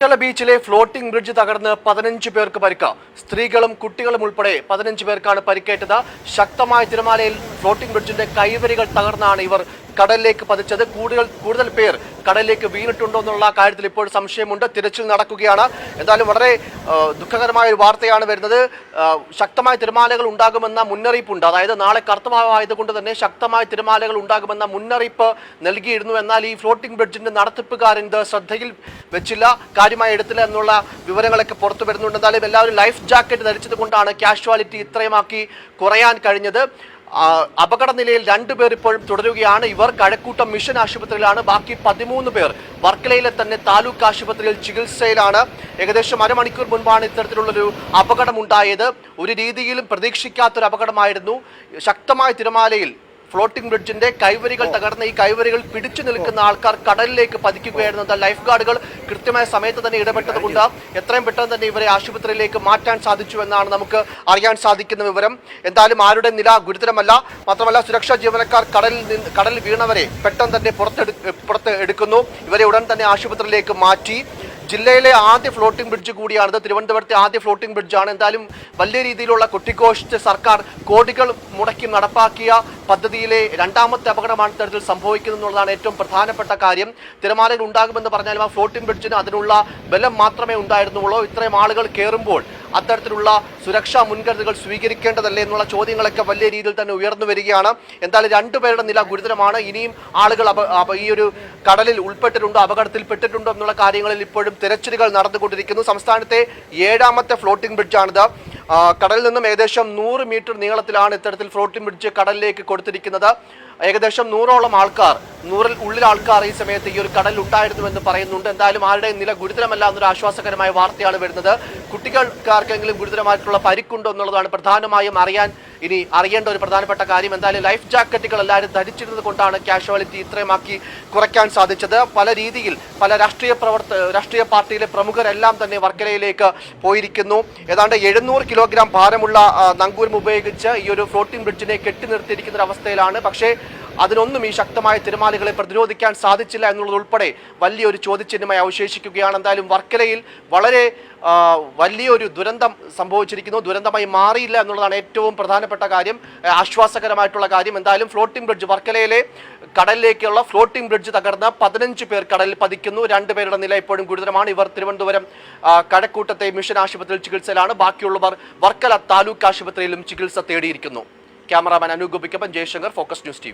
വർക്കല ബീച്ചിലെ floating bridge തകർന്ന് പതിനഞ്ച് പേർക്ക് പരിക്ക്. സ്ത്രീകളും കുട്ടികളും ഉൾപ്പെടെ പതിനഞ്ച് പേർക്കാണ് പരിക്കേറ്റത്. ശക്തമായ തിരമാലയിൽ ഫ്ലോട്ടിംഗ് ബ്രിഡ്ജിന്റെ കൈവരികൾ തകർന്നാണ് ഇവർ കടലിലേക്ക് പതിച്ചത്. കൂടുതൽ കൂടുതൽ പേർ കടലിലേക്ക് വീണിട്ടുണ്ടോ എന്നുള്ള കാര്യത്തിൽ ഇപ്പോൾ സംശയമുണ്ട്. തിരച്ചിൽ നടക്കുകയാണ്. എന്തായാലും വളരെ ദുഃഖകരമായ ഒരു വാർത്തയാണ് വരുന്നത്. ശക്തമായ തിരമാലകൾ ഉണ്ടാകുമെന്ന മുന്നറിയിപ്പുണ്ട്. അതായത് നാളെ കർത്തമായതുകൊണ്ട് തന്നെ ശക്തമായ തിരമാലകൾ ഉണ്ടാകുമെന്ന മുന്നറിയിപ്പ് നൽകിയിരുന്നു. എന്നാൽ ഈ ഫ്ലോട്ടിംഗ് ബ്രിഡ്ജിന്റെ നടത്തിപ്പുകാരൻ ഇത് ശ്രദ്ധയിൽ വെച്ചില്ല കാര്യമായി എടുത്തില്ല എന്നുള്ള വിവരങ്ങളൊക്കെ പുറത്തു വരുന്നുണ്ട്. എന്തായാലും എല്ലാവരും ലൈഫ് ജാക്കറ്റ് ധരിച്ചത് കൊണ്ടാണ് കാഷ്വാലിറ്റി ഇത്രയുമാക്കി കുറയാൻ കഴിഞ്ഞത്. അപകട നിലയിൽ രണ്ടുപേർ ഇപ്പോഴും തുടരുകയാണ്. ഇവർ കഴക്കൂട്ടം മിഷൻ ആശുപത്രിയിലാണ്. ബാക്കി പതിമൂന്ന് പേർ വർക്കലയിലെ തന്നെ താലൂക്ക് ആശുപത്രിയിൽ ചികിത്സയിലാണ്. ഏകദേശം അരമണിക്കൂർ മുൻപാണ് ഇത്തരത്തിലുള്ളൊരു അപകടമുണ്ടായത്. ഒരു രീതിയിലും പ്രതീക്ഷിക്കാത്തൊരു അപകടമായിരുന്നു ശക്തമായ തിരമാലയിൽ ഫ്ലോട്ടിംഗ് ബ്രിഡ്ജിന്റെ കൈവരികൾ തകർന്ന ഈ കൈവരികൾ പിടിച്ചു നിൽക്കുന്ന ആൾക്കാർ കടലിലേക്ക് പതിക്കുകയായിരുന്നു. ലൈഫ് ഗാർഡുകൾ കൃത്യമായ സമയത്ത് തന്നെ ഇടപെട്ടത് കൊണ്ട് എത്രയും പെട്ടെന്ന് തന്നെ ഇവരെ ആശുപത്രിയിലേക്ക് മാറ്റാൻ സാധിച്ചു എന്നാണ് നമുക്ക് അറിയാൻ സാധിക്കുന്ന വിവരം. എന്തായാലും ആരുടെ നില ഗുരുതരമല്ല. മാത്രമല്ല സുരക്ഷാ ജീവനക്കാർ കടലിൽ നിന്ന് കടലിൽ വീണവരെ പെട്ടെന്ന് തന്നെ പുറത്തെടു പുറത്ത് എടുക്കുന്നു. ഇവരെ ഉടൻ തന്നെ ആശുപത്രിയിലേക്ക് മാറ്റി. ജില്ലയിലെ ആദ്യ ഫ്ലോട്ടിംഗ് ബ്രിഡ്ജ് കൂടിയാണിത്. തിരുവനന്തപുരത്തെ ആദ്യ ഫ്ലോട്ടിംഗ് ബ്രിഡ്ജാണ് എന്തായാലും വലിയ രീതിയിലുള്ള കുട്ടിഘോഷിച്ച് സർക്കാർ കോടികൾ മുടക്കി നടപ്പാക്കിയ പദ്ധതിയിലെ രണ്ടാമത്തെ അപകടമാണ് ഇത്തരത്തിൽ സംഭവിക്കുന്നത് എന്നുള്ളതാണ് ഏറ്റവും പ്രധാനപ്പെട്ട കാര്യം. തിരമാലകൾ ഉണ്ടാകുമെന്ന് പറഞ്ഞാലും ആ ഫ്ലോട്ടിംഗ് ബ്രിഡ്ജിന് അതിനുള്ള ബലം മാത്രമേ ഉണ്ടായിരുന്നുള്ളൂ. ഇത്രയും ആളുകൾ കയറുമ്പോൾ അത്തരത്തിലുള്ള സുരക്ഷാ മുൻകരുതലുകൾ സ്വീകരിക്കേണ്ടതല്ലേ എന്നുള്ള ചോദ്യങ്ങളൊക്കെ വലിയ രീതിയിൽ തന്നെ ഉയർന്നു വരികയാണ്. എന്തായാലും രണ്ടുപേരുടെ നില ഗുരുതരമാണ്. ഇനിയും ആളുകൾ ഈ ഒരു കടലിൽ ഉൾപ്പെട്ടിട്ടുണ്ടോ അപകടത്തിൽപ്പെട്ടിട്ടുണ്ടോ എന്നുള്ള കാര്യങ്ങളിൽ ഇപ്പോഴും തിരച്ചിലുകൾ നടന്നുകൊണ്ടിരിക്കുന്നു. സംസ്ഥാനത്തെ ഏഴാമത്തെ ഫ്ലോട്ടിംഗ് ബ്രിഡ്ജാണിത് കടലിൽ നിന്നും ഏകദേശം നൂറ് മീറ്റർ നീളത്തിലാണ് ഇത്തരത്തിൽ ഫ്ലോട്ടിംഗ് ബ്രിഡ്ജ് കടലിലേക്ക് കൊടുത്തിരിക്കുന്നത്. ഏകദേശം നൂറോളം ആൾക്കാർ നൂറിൽ ഉള്ളിൽ ആൾക്കാർ ഈ സമയത്ത് ഈ ഒരു കടലിൽ ഉണ്ടായിരുന്നുവെന്ന് പറയുന്നുണ്ട്. എന്തായാലും ആരുടെയും നില ഗുരുതരമല്ല എന്നൊരു ആശ്വാസകരമായ വാർത്തയാണ് വരുന്നത്. കുട്ടികൾക്കാർക്കെങ്കിലും ഗുരുതരമായിട്ടുള്ള പരിക്കുണ്ടോ എന്നുള്ളതാണ് പ്രധാനമായും അറിയാൻ ഇനി അറിയേണ്ട ഒരു പ്രധാനപ്പെട്ട കാര്യം. എന്തായാലും ലൈഫ് ജാക്കറ്റുകൾ എല്ലാവരും ധരിച്ചിരുന്നത് കൊണ്ടാണ് കാഷ്വാലിറ്റി ഇത്രയുമാക്കി കുറയ്ക്കാൻ സാധിച്ചത്. പല രീതിയിൽ പല രാഷ്ട്രീയ പ്രവർത്ത രാഷ്ട്രീയ പാർട്ടിയിലെ പ്രമുഖരെല്ലാം തന്നെ വർക്കലയിലേക്ക് പോയിരിക്കുന്നു. ഏതാണ്ട് എഴുന്നൂറ് കിലോഗ്രാം ഭാരമുള്ള നങ്കൂരം ഉപയോഗിച്ച് ഈ ഒരു ഫ്ലോട്ടിംഗ് ബ്രിഡ്ജിനെ കെട്ടി നിർത്തിയിരിക്കുന്ന ഒരു അവസ്ഥയിലാണ്. പക്ഷേ അതിനൊന്നും ഈ ശക്തമായ തിരമാലകളെ പ്രതിരോധിക്കാൻ സാധിച്ചില്ല എന്നുള്ളതുൾപ്പെടെ വലിയൊരു ചോദ്യചിഹ്നമായി അവശേഷിക്കുകയാണ്. എന്തായാലും വർക്കലയിൽ വളരെ വലിയൊരു ദുരന്തം സംഭവിച്ചിരിക്കുന്നു. ദുരന്തമായി മാറിയില്ല എന്നുള്ളതാണ് ഏറ്റവും പ്രധാനപ്പെട്ട കാര്യം ആശ്വാസകരമായിട്ടുള്ള കാര്യം. എന്തായാലും ഫ്ലോട്ടിംഗ് ബ്രിഡ്ജ് വർക്കലയിലെ കടലിലേക്കുള്ള ഫ്ലോട്ടിംഗ് ബ്രിഡ്ജ് തകർന്ന് പതിനഞ്ച് പേർ കടലിൽ പതിക്കുന്നു. രണ്ടുപേരുടെ നില ഇപ്പോഴും ഗുരുതരമാണ്. ഇവർ തിരുവനന്തപുരം കഴക്കൂട്ടത്തെ മിഷൻ ആശുപത്രിയിൽ ചികിത്സയിലാണ്. ബാക്കിയുള്ളവർ വർക്കല താലൂക്ക് ആശുപത്രിയിലും ചികിത്സ തേടിയിരിക്കുന്നു. ക്യാമറാമാൻ അനൂപ് ഗോപിക്കൊപ്പം ജയശങ്കർ ഫോക്കസ് ന്യൂസ് ടി